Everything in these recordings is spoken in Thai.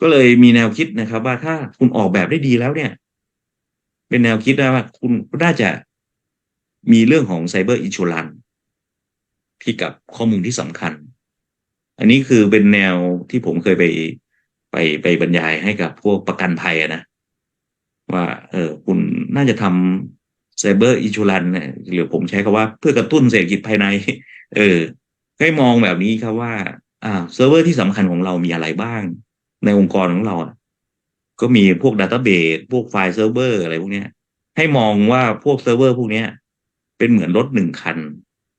ก็เลยมีแนวคิดนะครับ ว่าถ้าคุณออกแบบได้ดีแล้วเนี่ย เป็นแนวคิดว่าคุณน่าจะมีเรื่องของไซเบอร์อินชูรันที่กับข้อมูลที่สำคัญ อันนี้คือเป็นแนวที่ผมเคยไปไปไปบรรยายให้กับพวกประกันภัยนะว่า เออคุณน่าจะทำไซเบอร์อินชูรันเนี่ยหรือผมใช้คาว่าเพื่อกระตุ้นเศรษฐกิจภายใน เออให้มองแบบนี้ครับว่า อ่าเซิร์ฟเวอร์ที่สำคัญของเรามีอะไรบ้าง ในองค์กรของเราก็มีพวกดัตเตอร์เบสพวกไฟล์เซิร์ฟเวอร์อะไรพวกนี้ให้มองว่าพวกเซิร์ฟเวอร์พวกนี้เป็นเหมือนรถหนึ่งคัน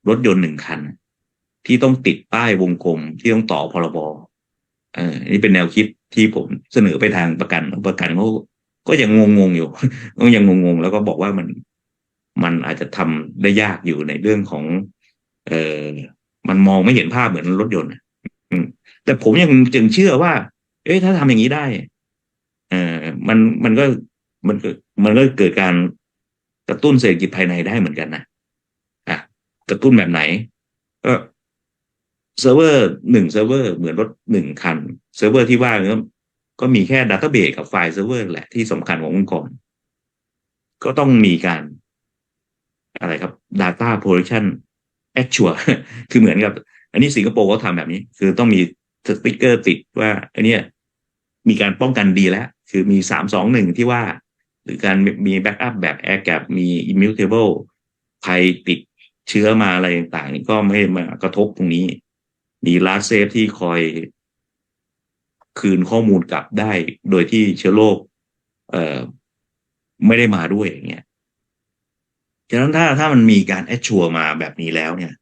รถยนต์หนึ่งคัน ที่ต้องติดป้ายวงกลมที่ต้องต่อพรบเออนี่เป็นแนวคิดที่ผมเสนอไปทางประกันประกันเขาก็ยังงงๆอยู่ก็ยังงงๆ แล้วก็บอกว่ามันมันอาจจะทำได้ยากอยู่ในเรื่องของ เออมันมองไม่เห็นภาพเหมือนรถยนต์แต่ผมยังจึงเชื่อว่า เอ้ยถ้าทำอย่างนี้ได้ เออมันมันก็มันก็มันก็เกิดการกระตุ้นเศรษฐกิจภายในได้เหมือนกันนะอะกระตุ้นแบบไหน ก็เซิร์ฟเวอร์หนึ่งเซิร์ฟเวอร์เหมือนรถหนึ่งคัน เซิร์ฟเวอร์ที่ว่าก็ก็มีแค่ดัตเตอร์เบสกับไฟล์เซิร์ฟเวอร์แหละที่สำคัญขององค์กร ก็ต้องมีการ อะไรครับ Data Protection Actual คือเหมือนกับ อันนี้สิงคโปร์เขาทำแบบนี้ คือต้องมีสติ๊กเกอร์ติดว่าอันเนี้ย มีการป้องกันดีแล้ว คือมีสามสองหนึ่งที่ว่า หรือการมีแบ็กอัพแบบ Air Gap มี Immutable ภัยติดเชื้อมาอะไรต่างๆนี่ก็ไม่มากระทบตรงนี้ มีลาสเซฟที่คอยคืนข้อมูลกลับได้ โดยที่เชื้อโรคเอ่อไม่ได้มาด้วยอย่างเงี้ยฉะนั้นถ้าถ้ามันมีการแอชชัวมาแบบนี้แล้วเนี่ย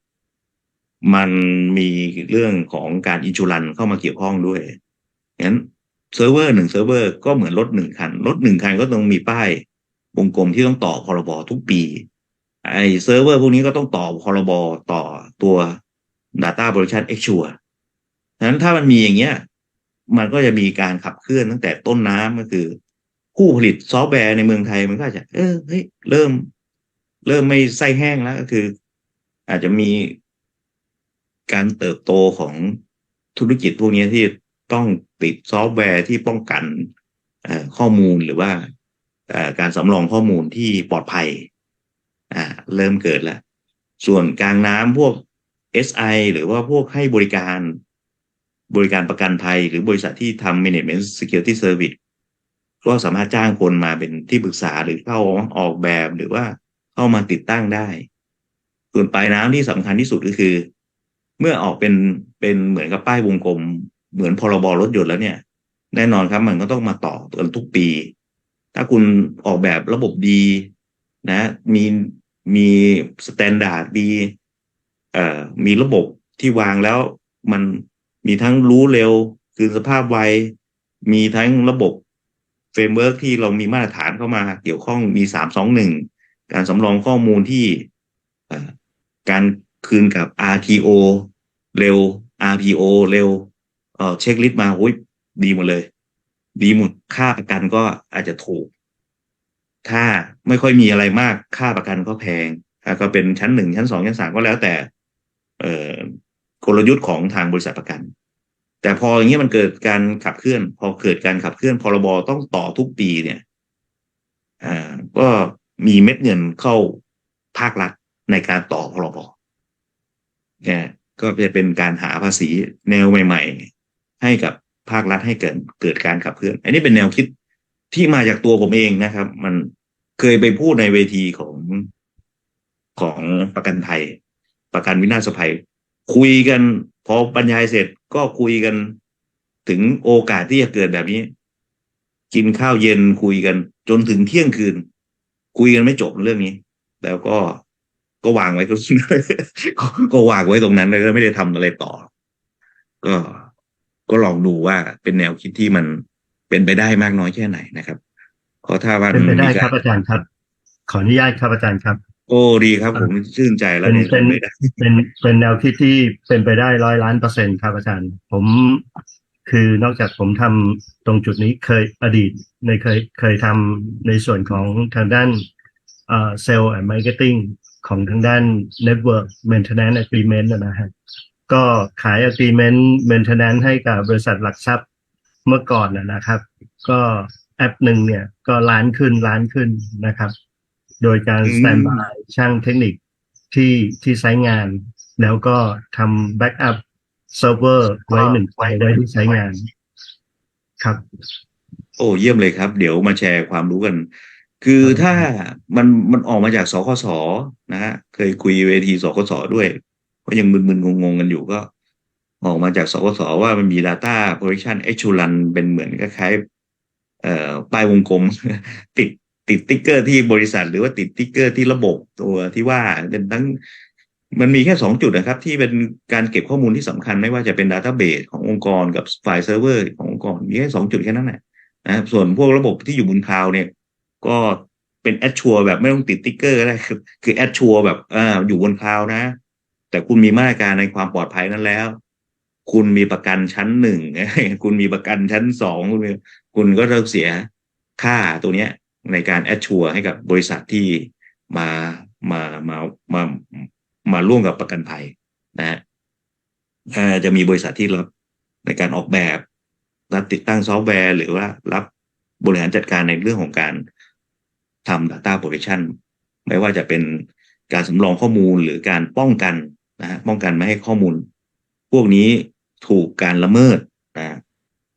มันมีเรื่องของการอินชูรันเข้ามาเกี่ยวข้องด้วยงั้น เซิร์ฟเวอร์หนึ่งเซิร์ฟเวอร์ก็เหมือนรถหนึ่งคัน รถหนึ่งคันก็ต้องมีป้ายวงกลมที่ต้องต่อพรบทุกปี ไอเซิร์ฟเวอร์พวกนี้ก็ต้องต่อพรบต่อตัว Data Protection a c t u a l ฉะนั้นถ้ามันมีอย่างเงี้ย มันก็จะมีการขับเคลื่อนตั้งแต่ต้นน้ำก็คือ ผู้ผลิตซอฟต์แวร์ในเมืองไทยมันก็จะ เออเฮ้ยเริ่ม เริ่มไม่ไส้แห้งแล้วก็คือ อาจจะมีการเติบโตของธุรกิจพวกนี้ที่ ต้องติดซอฟต์แวร์ที่ป้องกันข้อมูลหรือว่าการสำรองข้อมูลที่ปลอดภัยอ่าเริ่มเกิดแล้ว ส่วนกลางน้ำพวก SI หรือว่าพวกให้บริการบริการประกันภัย หรือบริษัทที่ทำ management security service ก็สามารถจ้างคนมาเป็นที่ปรึกษาหรือเข้าออกแบบหรือว่าเข้ามาติดตั้งได้ ส่วนปลายน้ำที่สำคัญที่สุดก็คือ เมื่อออกเป็นเป็นเหมือนกับป้ายวงกลม เหมือนพรบรถยนต์แล้วเนี่ย แน่นอนครับมันก็ต้องมาต่อกันทุกปี ถ้าคุณออกแบบระบบดีนะ มีมีสแตนดาร์ดดีเอ่อมีระบบที่วางแล้วมันมีทั้งรู้เร็ว คือสภาพไว มีทั้งระบบเฟรมเวิร์กที่เรามีมาตรฐานเข้ามาเกี่ยวข้องมีสามสองหนึ่งการสำรองข้อมูลที่การคืนกับ RTO เร็ว RPO เร็ว เออเช็คลิสต์มาโอ้ยดีหมดเลย ดีหมดค่าประกันก็อาจจะถูก ถ้าไม่ค่อยมีอะไรมากค่าประกันก็แพงก็เป็นชั้นหนึ่งชั้นสองชั้นสามก็แล้วแต่ เอกลยุทธ์ของทางบริษัทประกัน แต่พออย่างนี้ยมันเกิดการขับเคลื่อน พอเกิดการขับเคลื่อนพรบต้องต่อทุกปีเนี่ยอ่าก็มีเม็ดเงินเข้าภาครัฐในการต่อพรบเนี่ยก็จะเป็นการหาภาษีแนวใหม่ๆ ให้กับภาครัฐให้เกิดเกิดการขับเคลื่อน อันนี้เป็นแนวคิดที่มาจากตัวผมเองนะครับ มันเคยไปพูดในเวทีของของประกันไทยประกันวินาศภัย คุยกัน พอบรรยายเสร็จก็คุยกันถึงโอกาสที่จะเกิดแบบนี้ กินข้าวเย็นคุยกัน จนถึงเที่ยงคืน คุยกันไม่จบเรื่องนี้ แล้วก็ก็วางไว้ก็ก็วางไว้ตรงนั้นแล้วก็ไม่ได้ทำอะไรต่อ ก็ ก็ลองดูว่าเป็นแนวคิดที่มันเป็นไปได้มากน้อยแค่ไหนนะครับเพราะถ้าว่าเป็นไปได้ครับอาจารย์ครับ ขออนุญาตครับอาจารย์ครับ โอ้ดีครับผมชื่นใจแล้วเป็นเนี่ยเป็นไม่ได้เป็นเป็นแนวคิดที่เป็นไปได้ร้อยล้านเปอร์เซ็นต์ครับอาจารย์ ผมคือนอกจากผมทำตรงจุดนี้เคยอดีตในเคยเคยทำในส่วนของทางด้านเอ่อเซลล์แอนด์มาร์เก็ตติ้งของทางด้าน Network Maintenance Agreement นะฮะ ก็ขาย Agreement Maintenance ให้กับบริษัทหลักทรัพย์เมื่อก่อนนะนะครับ ก็แอปหนึ่งเนี่ยก็ล้านขึ้นล้านขึ้นนะครับ โดยการอืมสแตนบายช่างเทคนิคที่ที่ใช้งาน แล้วก็ทำแบ็กอัพเซิร์ฟเวอร์ไว้หนึ่งไว้ไว้ที่ใช้งานครับ โอ้เยี่ยมเลยครับ เดี๋ยวมาแชร์ความรู้กัน คือถ้ามันมันออกมาจากสคสนะฮะเคยคุยเวทีสคสด้วย ก็ยังมึนๆงงๆกันอยู่ก็ ออกมาจากสคสว่ามันมี Data Protection a c t u a l เป็นเหมือนคล้ายๆเอ่อป้ายวงกลม ติดติดติ๊กเกอร์ที่บริษัท หรือว่าติดติ๊กเกอร์ที่ระบบตัวที่ว่าเป็นทั้งมันมีแค่สองจุดนะครับ ที่เป็นการเก็บข้อมูลที่สำคัญไม่ว่าจะเป็น Database ขององค์กรกับไฟล์เซิร์ฟเวอร์ขององค์กรมีแค่สองจุดแค่นั้นแหละนะส่วนพวกระบบที่อยู่บนคลาวด์เนี่ยก็เป็นแอดชัวแบบไม่ต้องติดติ๊กเกอร์ก็ได้คือคือแอดชัวแบบอ่าอยู่บนคลาวด์นะ แต่คุณมีมาตรการในความปลอดภัยนั้นแล้ว คุณมีประกันชั้นหนึ่งคุณมีประกันชั้นสองคุณคุณก็ต้องเสียค่าตัวเนี้ยในการแอดชัวให้กับบริษัทที่มามามามามาร่วมกับประกันภัยนะฮะจะมีบริษัทที่รับในการออกแบบรับติดตั้งซอฟต์แวร์ หรือว่ารับบริหารจัดการในเรื่องของการทำ Data Protection ไม่ว่าจะเป็นการสำรองข้อมูลหรือการป้องกัน นะฮะป้องกันไม่ให้ข้อมูล พวกนี้ถูกการละเมิดนะ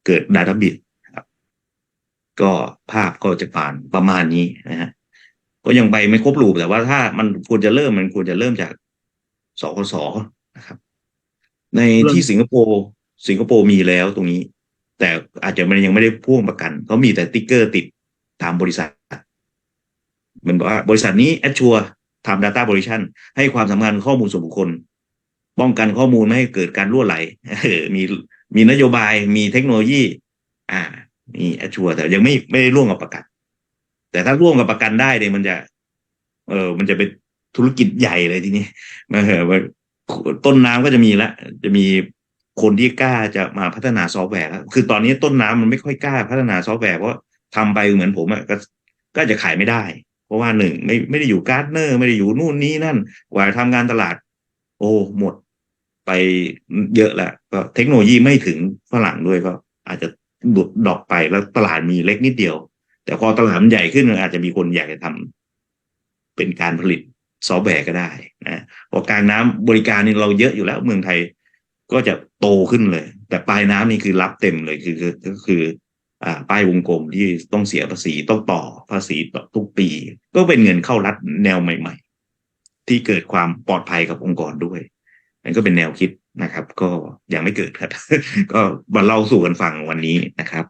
เกิด Data b r e a c h ครับ ก็ภาพก็จะผ่านประมาณนี้นะฮะก็ยังไปไม่ครบลูปแต่ว่าถ้ามันควรจะเริ่มมันควรจะเริ่มจากสคสนะครับ ในที่สิงคโปร์สิงคโปร์มีแล้วตรงนี้ แต่อาจจะมันยังไม่ได้พ่วงประกันเขามีแต่ติ๊กเกอร์ติดตามบริษัทมันบอกว่าบริษัทนี้แอดชัวทำ Data Protection ให้ความสำคัญข้อมูลส่วนบุคคล ป้องกันข้อมูลไม่ให้เกิดการรั่วไหลมีมีนโยบายมีเทคโนโลยี อ่านี่แอชัวแต่ยังไม่ไม่ได้ร่วมกับประกัน แต่ถ้าร่วมกับประกันได้เนี่ยมันจะ เออมันจะเป็นธุรกิจใหญ่เลยทีนี้เออว่าต้นน้ำก็จะมีละจะมีคนที่กล้าจะมาพัฒนาซอฟต์แวร์แล้วคือตอนนี้ต้นน้ำมันไม่ค่อยกล้าพัฒนาซอฟต์แวร์เพราะทำไปเหมือนผมอะก็ก็จะขายไม่ได้ เพราะว่าหนึ่งไม่ไม่ได้อยู่การ์ดเนอร์ ไม่ได้อยู่นู่นนี่นั่นว่าทำงานตลาด โอ้หมด ไปเยอะแล้วก็เทคโนโลยีไม่ถึงฝรั่งด้วยก็อาจจะดุดดอกไปแล้วตลาดมีเล็กนิดเดียว แต่พอตลาดมันใหญ่ขึ้นอาจจะมีคนอยากจะทำเป็นการผลิตซอฟต์แวร์ก็ได้นะพอกลางน้ำบริการนี่เราเยอะอยู่แล้วเมืองไทยก็จะโตขึ้นเลย แต่ปลายน้ำนี่คือรับเต็มเลยคือคือก็คืออ่าป้ายวงกลมที่ต้องเสียภาษีต้องต่อภาษีต่อทุกปี ก็เป็นเงินเข้ารัฐแนวใหม่ ๆ ที่เกิดความปลอดภัยกับองค์กรด้วย นั่นก็เป็นแนวคิดนะครับ ก็ยังไม่เกิดครับ ก็มาเล่าสู่กันฟังวันนี้นะครับ